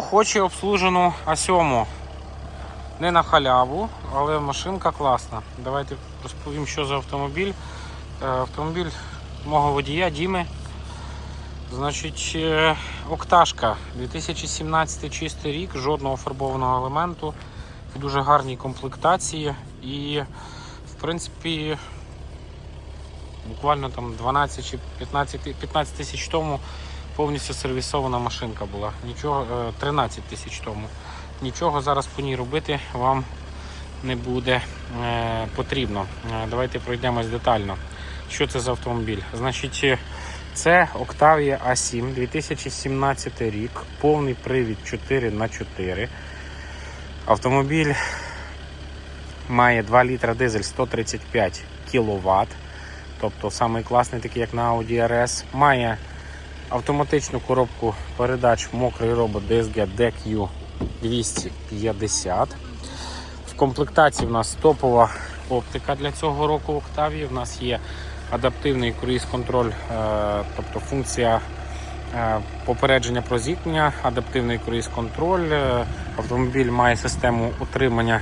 Хоче обслужену А7. Не на халяву, але машинка класна. Давайте розповім, що за автомобіль. Е, Автомобіль мого водія Діми. Значить, е, Окташка 2017 чистий рік, жодного фарбованого елементу, в дуже гарній комплектації і, в принципі, буквально там 12 чи 15, 15 тисяч тому повністю сервісована машинка була. Нічого, е, 13 тисяч тому. Нічого зараз по ній робити вам не буде е, потрібно. Е, Давайте пройдемось детально. Що це за автомобіль? Значить, е, це Octavia A7 2017 рік, повний привід 4х4. Автомобіль має 2 літра дизель 135 кВт. Тобто самий класний, такий як на Audi RS. Має автоматичну коробку передач мокрий робот DSG DQ 250. В комплектації в нас топова оптика для цього року. В нас є адаптивний круїз-контроль, е, тобто функція е, попередження про зіткнення, адаптивний круїз-контроль. Е, Автомобіль має систему утримання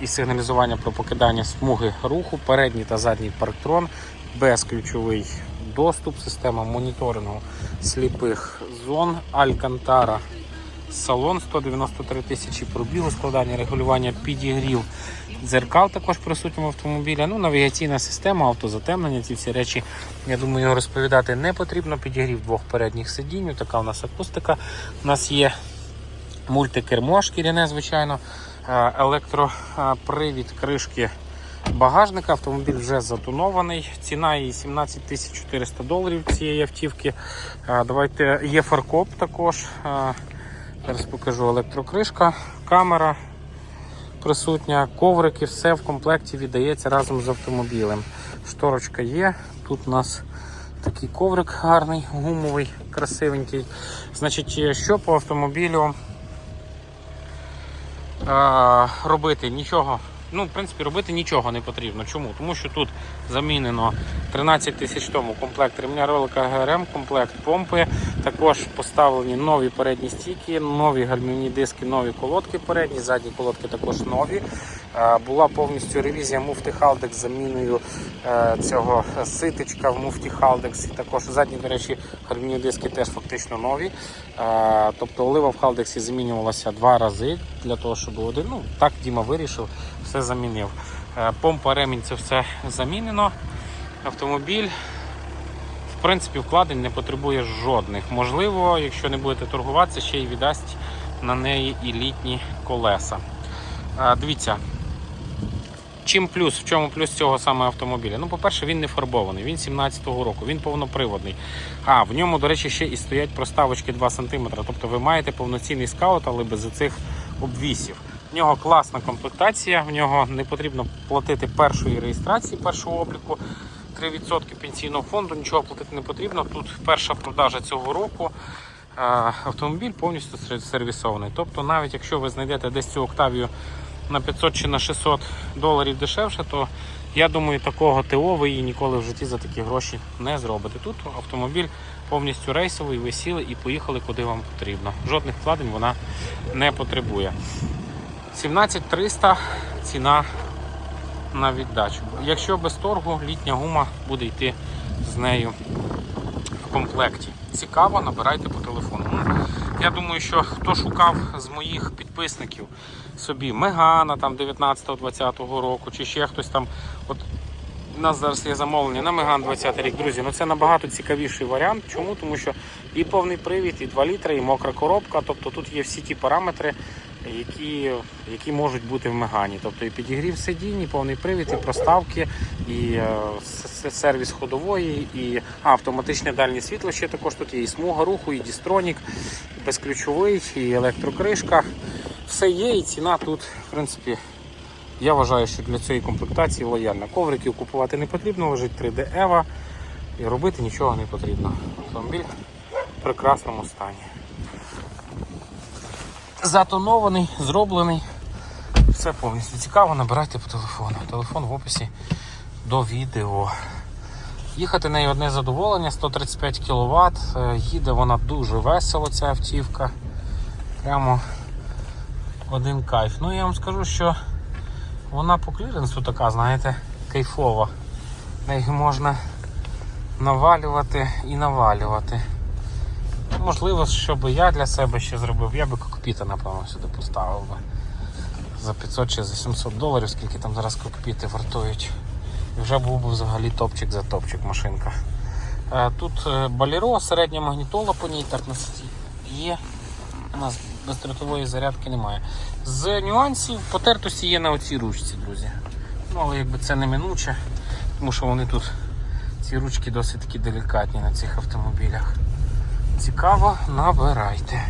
і сигналізування про покидання смуги руху, передній та задній парктрон, безключовий доступ, система моніторингу сліпих зон, Алькантара салон 193 тисячі пробігу, складання регулювання підігрів дзеркал також присутньому автомобіля. Ну, навігаційна система, автозатемнення, ці всі речі, я думаю, розповідати не потрібно. Підігрів двох передніх сидінь, така у нас акустика. У нас є мультикермо шкіряне, звичайно, е, електропривід кришки багажника. Автомобіль вже затонований. Ціна її 17 400 доларів цієї автівки. Давайте є фаркоп також. Зараз покажу електрокришка, камера присутня, коврики, все в комплекті віддається разом з автомобілем. Шторочка є. Тут у нас такий коврик гарний, гумовий, красивенький. Значить, що по автомобілю робити? Нічого. Ну, в принципі, робити нічого не потрібно. Чому? Тому що тут замінено 13 тисяч тому комплект ремня ролика ГРМ, комплект помпи. Також поставлені нові передні стійки, нові гальмівні диски, нові колодки передні, задні колодки також нові. Е, Була повністю ревізія муфти Халдекс з заміною е, цього ситечка в муфті Халдекс. І також задні, до речі, гальмівні диски теж фактично нові. Е, Тобто олива в Халдексі замінювалася два рази для того, щоб один. Ну так Діма вирішив, все замінив. Е, Помпа ремінь це все замінено. Автомобіль в принципі, вкладень не потребує жодних. Можливо, якщо не будете торгуватися, ще й віддасть на неї і літні колеса. Дивіться, чим плюс, в чому плюс цього саме автомобіля? Ну, по-перше, він не фарбований, він 17-го року, він повноприводний. А в ньому, до речі, ще і стоять проставочки 2 см. Тобто ви маєте повноцінний скаут, але без цих обвісів. В нього класна комплектація, в нього не потрібно платити першої реєстрації, першого обліку. 3% пенсійного фонду, нічого платити не потрібно. Тут перша продажа цього року. Е, Автомобіль повністю сервісований. Тобто, навіть якщо ви знайдете десь цю Октавію на 500 чи на 600 доларів дешевше, то я думаю, такого ТО ви її ніколи в житті за такі гроші не зробите. Тут автомобіль повністю рейсовий, ви сіли і поїхали куди вам потрібно. Жодних вкладень вона не потребує. 17300 ціна на віддачу. Якщо без торгу, літня гума буде йти з нею в комплекті. Цікаво, набирайте по телефону. Ну, я думаю, що хто шукав з моїх підписників собі Мегана там 19-20 року, чи ще хтось там. От у нас зараз є замовлення на Меган 20 рік. Друзі, ну це набагато цікавіший варіант. Чому? Тому що і повний привід, і 2 літри, і мокра коробка. Тобто тут є всі ті параметри, які, які можуть бути в Мегані. Тобто і підігрів сидінь, і повний привід, і проставки, і е, сервіс ходової, і а, автоматичне дальнє світло. Ще також тут є і смуга руху, і дістронік, і безключовий, і електрокришка. Все є, і ціна тут, в принципі, я вважаю, що для цієї комплектації лояльна. Ковриків купувати не потрібно, лежить 3D EVA і робити нічого не потрібно. Автомобіль в прекрасному стані. Затонований, зроблений. Все повністю цікаво, набирайте по телефону. Телефон в описі до відео. Їхати нею одне задоволення, 135 кВт. Їде вона дуже весело, ця автівка. Прямо один кайф. Ну я вам скажу, що вона по кліренсу така, знаєте, кайфова. Неї можна навалювати і навалювати. Можливо, що би я для себе ще зробив, я би кокпіта, напевно, сюди поставив би. За 500 чи за 700 доларів, скільки там зараз кокпіти вартують. І вже був би взагалі топчик за топчик машинка. Е, Тут е, баліро, середня магнітола по ній так нас є. У нас бездротової зарядки немає. З нюансів потертості є на оцій ручці, друзі. Ну, але якби це неминуче, тому що вони тут, ці ручки досить таки делікатні на цих автомобілях. Цікаво, набирайте.